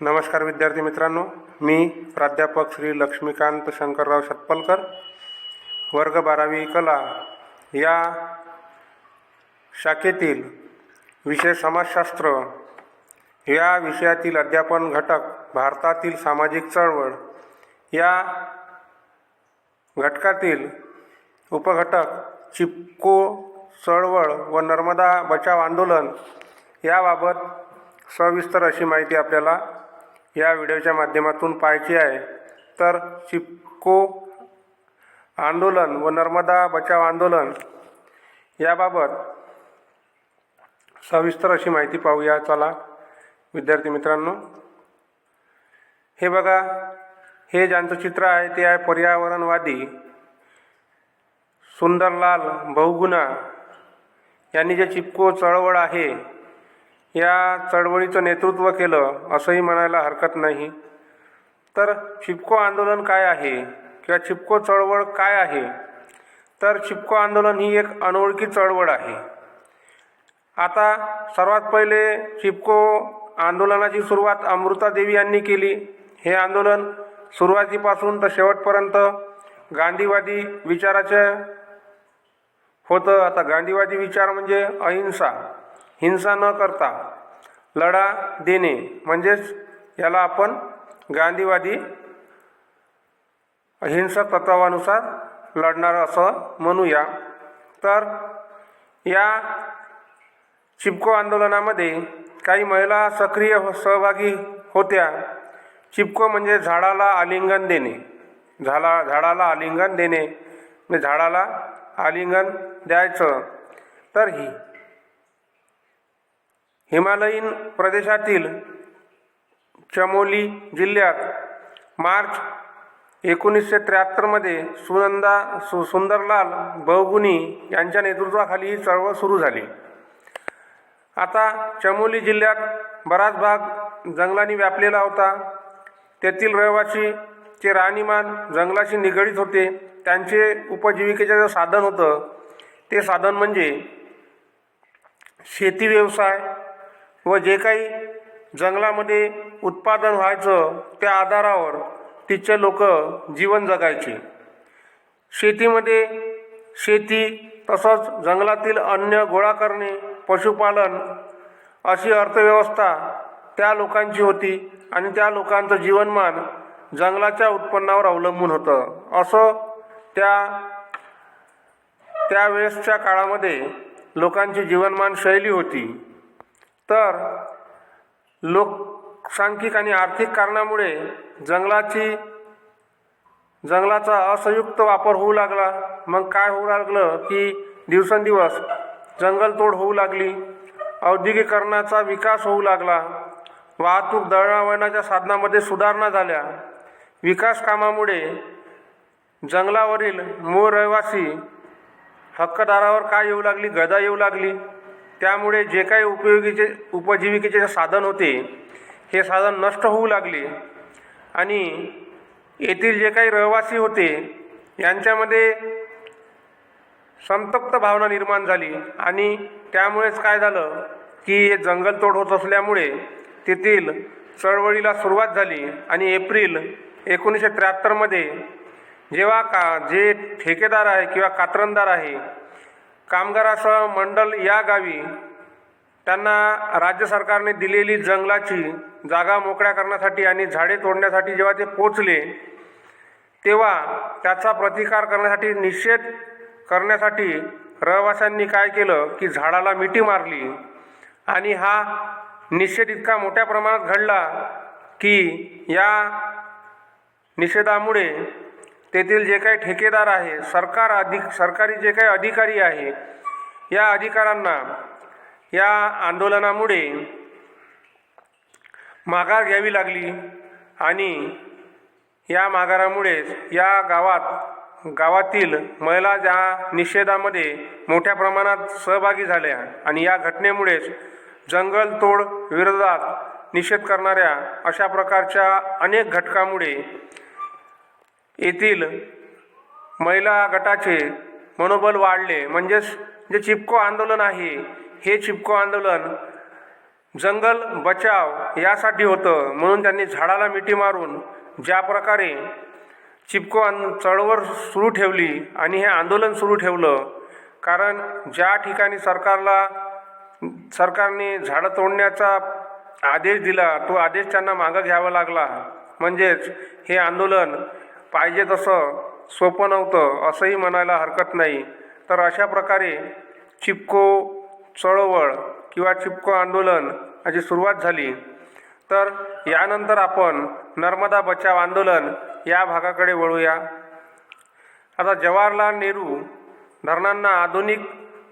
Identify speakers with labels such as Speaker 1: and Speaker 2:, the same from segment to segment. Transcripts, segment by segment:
Speaker 1: नमस्कार विद्यार्थी मित्रांनो मी प्राध्यापक श्री लक्ष्मीकांत शंकरराव सतपलकर वर्ग बारावी कला या शाखेतील विषय समाजशास्त्र या विषयातील अध्यापन घटक भारतातील सामाजिक चळवळ या घटकातील उपघटक चिपको चळवळ व नर्मदा बचाव आंदोलन याबाबत सविस्तर अशी माहिती आपल्याला या व्हिडिओच्या माध्यमातून पाहायची आहे. तर चिपको आंदोलन व नर्मदा बचाव आंदोलन याबाबत सविस्तर अशी माहिती पाहूया. चला विद्यार्थी मित्रांनो. हे बघा हे ज्यांचं चित्र आहे ते आहे पर्यावरणवादी सुंदरलाल बहुगुणा. यांनी जे चिपको चळवळ आहे या चळवळीचं नेतृत्व केलं असंही म्हणायला हरकत नाही. तर चिपको आंदोलन काय आहे? किंवा चिपको चळवळ काय आहे? तर चिपको आंदोलन ही एक अनोळखी चळवळ आहे. आता सर्वात पहिले चिपको आंदोलनाची सुरुवात अमृता देवी यांनी केली. हे आंदोलन सुरुवातीपासून तर शेवटपर्यंत गांधीवादी विचाराचे होतं. आता गांधीवादी विचार म्हणजे अहिंसा. हिंसा न करता लढा देणे. म्हणजेच याला आपण गांधीवादी हिंसक तत्वानुसार लढणार असं म्हणूया. तर या चिपको आंदोलनामध्ये काही महिला सक्रिय हो- सहभागी होत्या. चिपको म्हणजे झाडाला आलिंगन देणे. झाला झाडाला आलिंगन देणे. म्हणजे झाडाला आलिंगन द्यायचं. तर ही हिमालयीन प्रदेशातील चमोली जिल्ह्यात मार्च एकोणीसशे त्र्याहत्तरमध्ये सुनंदा सु सुंदरलाल बहुगुणी यांच्या नेतृत्वाखाली ही चळवळ सुरू झाली. आता चमोली जिल्ह्यात बराच भाग जंगलांनी व्यापलेला होता. तेथील रहिवासी चे राहणीमान जंगलाशी निगडीत होते. त्यांचे उपजीविकेचे जे साधन होतं ते साधन म्हणजे शेती व्यवसाय व जे काही जंगलामध्ये उत्पादन व्हायचं त्या आधारावर तिथचे लोक जीवन जगायचे. शेतीमध्ये शेती तसंच जंगलातील अन्न गोळा करणे पशुपालन अशी अर्थव्यवस्था त्या लोकांची होती आणि त्या लोकांचं जीवनमान जंगलाच्या उत्पन्नावर अवलंबून होतं. असं त्या त्यावेळेसच्या काळामध्ये लोकांची जीवनमान शैली होती. तर लोकसांख्यिक आणि आर्थिक कारणामुळे जंगलाची जंगलाचा असंयुक्त वापर होऊ लागला. मग काय होऊ लागलं की दिवसेंदिवस जंगलतोड होऊ लागली औद्योगिकरणाचा विकास होऊ लागला वाहतूक दळणवळणाच्या साधनामध्ये सुधारणा झाल्या. विकास कामामुळे जंगलावरील मूळ रहिवासी हक्कदारावर काय येऊ लागली गदा येऊ लागली? त्यामुळे जे काही उपयोगीचे उपजीविकेचे साधन होते हे साधन नष्ट होऊ लागले. आणि येथील जे काही रहिवासी होते यांच्यामध्ये संतप्त भावना निर्माण झाली. आणि त्यामुळेच काय झालं की जंगलतोड होत असल्यामुळे तेथील चळवळीला सुरुवात झाली. आणि एप्रिल एकोणीसशे त्र्याहत्तरमध्ये जेव्हा का जे ठेकेदार आहे किंवा कात्रंदार आहे कामगारासह मंडल या गावी त्यांना राज्य सरकारने दिलेली जंगलाची जागा मोकळ्या करण्यासाठी आणि झाडे तोडण्यासाठी जेव्हा ते पोचले तेव्हा त्याचा प्रतिकार करण्यासाठी निषेध करण्यासाठी रहिवाशांनी काय केलं की झाडाला मिठी मारली. आणि हा निषेध इतका मोठ्या प्रमाणात घडला की या निषेधामुळे तेथील जे काही ठेकेदार आहे सरकार अधिक सरकारी जे काही अधिकारी आहे या अधिकाऱ्यांना या आंदोलनामुळे माघार घ्यावी लागली आणि या माघारामुळेच या गावात गावातील महिला ज्या निषेधामध्ये मोठ्या प्रमाणात सहभागी झाल्या आणि या घटनेमुळेच जंगलतोड विरोधात निषेध करणाऱ्या अशा प्रकारच्या अनेक घटकामुळे येथील महिला गटाचे मनोबल वाढले. म्हणजेच जे चिपको आंदोलन आहे हे चिपको आंदोलन जंगल बचाव यासाठी होतं. म्हणून त्यांनी झाडाला मिठी मारून ज्या प्रकारे चिपको आं चळवळ सुरू ठेवली आणि हे आंदोलन सुरू ठेवलं. कारण ज्या ठिकाणी सरकारला सरकारने झाडं तोडण्याचा आदेश दिला तो आदेश त्यांना मागं घ्यावा लागला. म्हणजेच हे आंदोलन पाहिजे तसं सोपं नव्हतं असंही म्हणायला हरकत नाही. तर अशा प्रकारे चिपको चळवळ किंवा चिपको आंदोलन याची सुरुवात झाली. तर यानंतर आपण नर्मदा बचाव आंदोलन या भागाकडे वळूया. आता जवाहरलाल नेहरू धरणांना आधुनिक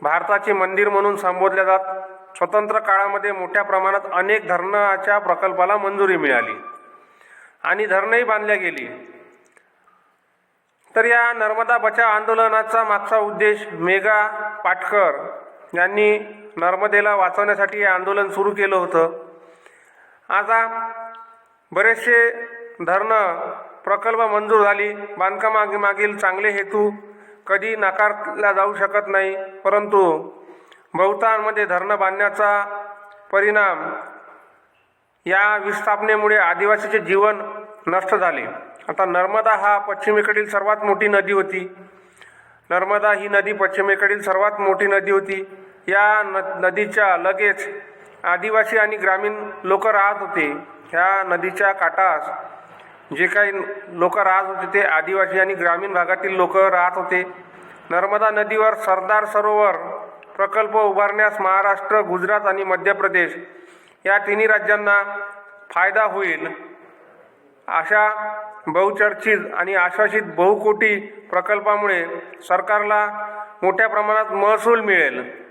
Speaker 1: भारताचे मंदिर म्हणून संबोधले जात. स्वतंत्र काळामध्ये मोठ्या प्रमाणात अनेक धरणाच्या प्रकल्पाला मंजुरी मिळाली. आणि धरणंही बांधल्या गेली. तर या नर्मदा बचाव आंदोलनाचा मागचा उद्देश मेघा पाटकर यांनी नर्मदेला वाचवण्यासाठी हे आंदोलन सुरू केलं होतं. आता बरेचसे धरणं प्रकल्प मंजूर झाली. बांधकामागे मागील चांगले हेतू कधी नाकारला जाऊ शकत नाही परंतु बहुतांमध्ये धरणं बांधण्याचा परिणाम या विस्थापनेमुळे आदिवासीचे जीवन नष्ट झाले. आता नर्मदा हा पश्चिमेकडील सर्वात मोठी नदी होती. नर्मदा ही नदी पश्चिमेकडील सर्वात मोठी नदी होती. या न नदीच्या लगेच आदिवासी आणि ग्रामीण लोक राहत होते. ह्या नदीच्या काठास जे काही लोक राहत होते ते आदिवासी आणि ग्रामीण भागातील लोक राहत होते. नर्मदा नदीवर सरदार सरोवर प्रकल्प उभारण्यास महाराष्ट्र गुजरात आणि मध्य प्रदेश या तिन्ही राज्यांना फायदा होईल. अशा बहुचर्चित आणि आश्वासित बहुकोटी प्रकल्पामुळे सरकारला मोठ्या प्रमाणात महसूल मिळेल.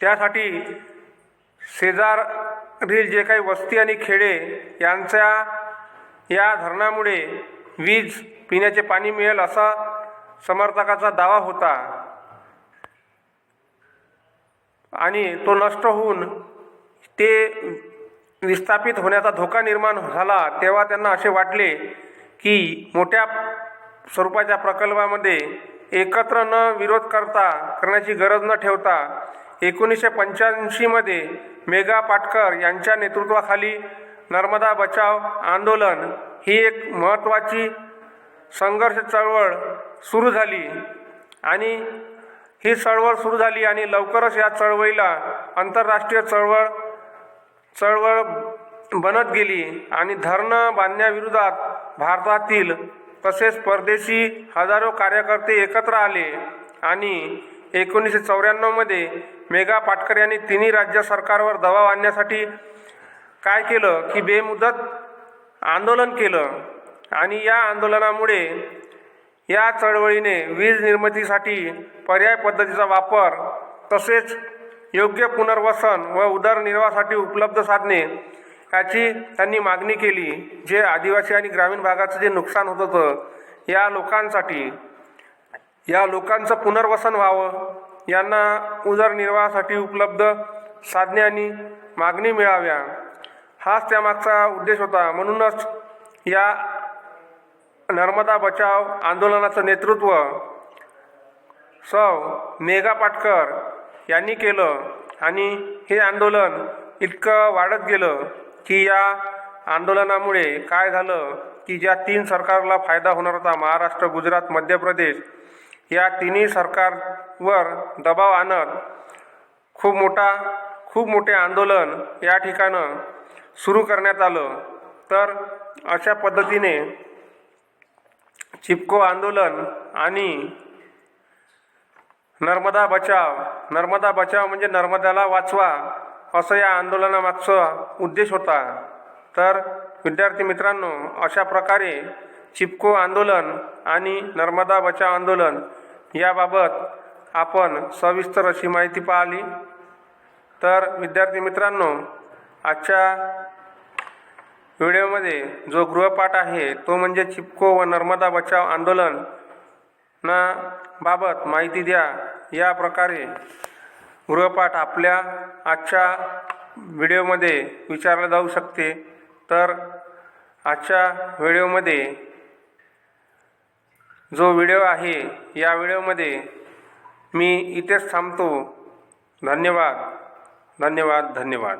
Speaker 1: त्यासाठी शेजारील जे काही वस्ती आणि खेडे यांच्या या धरणामुळे वीज पिण्याचे पाणी मिळेल असा समर्थकाचा दावा होता. आणि तो नष्ट होऊन ते विस्थापित होण्याचा धोका निर्माण झाला तेव्हा त्यांना असे वाटले की मोठ्या स्वरूपाच्या प्रकल्पामध्ये एकत्र न विरोध करता करण्याची गरज न ठेवता एकोणीसशे पंच्याऐंशीमध्ये मेघा पाटकर यांच्या नेतृत्वाखाली नर्मदा बचाव आंदोलन ही एक महत्त्वाची संघर्ष चळवळ सुरू झाली. आणि ही चळवळ सुरू झाली आणि लवकरच या चळवळीला आंतरराष्ट्रीय चळवळ चळवळ बनत गेली आणि धरणं बांधण्याविरोधात भारतातील तसेच परदेशी हजारो कार्यकर्ते एकत्र आले आणि एकोणीसशे चौऱ्याण्णवमध्ये मेघा पाटकर यांनी तिन्ही राज्य सरकारवर दबाव आणण्यासाठी काय केलं की बेमुदत आंदोलन केलं. आणि या आंदोलनामुळे या चळवळीने वीज निर्मितीसाठी पर्याय पद्धतीचा वापर तसेच योग्य पुनर्वसन व उदरनिर्वाहासाठी उपलब्ध साधने याची त्यांनी मागणी केली. जे आदिवासी आणि ग्रामीण भागाचं जे नुकसान होत होतं या लोकांसाठी या लोकांचं पुनर्वसन व्हावं यांना उदरनिर्वाहासाठी उपलब्ध साधने आणि मागणी मिळाव्या. हाच त्यामागचा उद्देश होता. म्हणूनच या नर्मदा बचाव आंदोलनाचं नेतृत्व सौ मेघा पाटकर यांनी केलं आणि हे आंदोलन इतकं वाढत गेलं की या आंदोलनामुळे काय झालं की ज्या तीन सरकारला फायदा होणार होता महाराष्ट्र गुजरात मध्य प्रदेश या तिन्ही सरकारवर दबाव आणत खूप मोठा खूप मोठे आंदोलन या ठिकाणं सुरू करण्यात आलं. तर अशा पद्धतीने चिपको आंदोलन आणि नर्मदा बचाव. नर्मदा बचाव म्हणजे नर्मदाला वाचवा. असं या आंदोलनामागचा उद्देश होता. तर विद्यार्थी मित्रांनो अशा प्रकारे चिपको आंदोलन आणि नर्मदा बचाव आंदोलन याबाबत आपण सविस्तर अशी माहिती पाहिली. तर विद्यार्थी मित्रांनो आजच्या व्हिडिओमध्ये जो गृहपाठ आहे तो म्हणजे चिपको व नर्मदा बचाव आंदोलन ना बाबत माहिती द्या. या प्रकारे गृहपाठ आपल्या आजच्या व्हिडिओमध्ये विचारला जाऊ शकते. तर आजच्या व्हिडिओमध्ये जो व्हिडिओ आहे या व्हिडिओमध्ये मी इथेच थांबतो. धन्यवाद. धन्यवाद. धन्यवाद.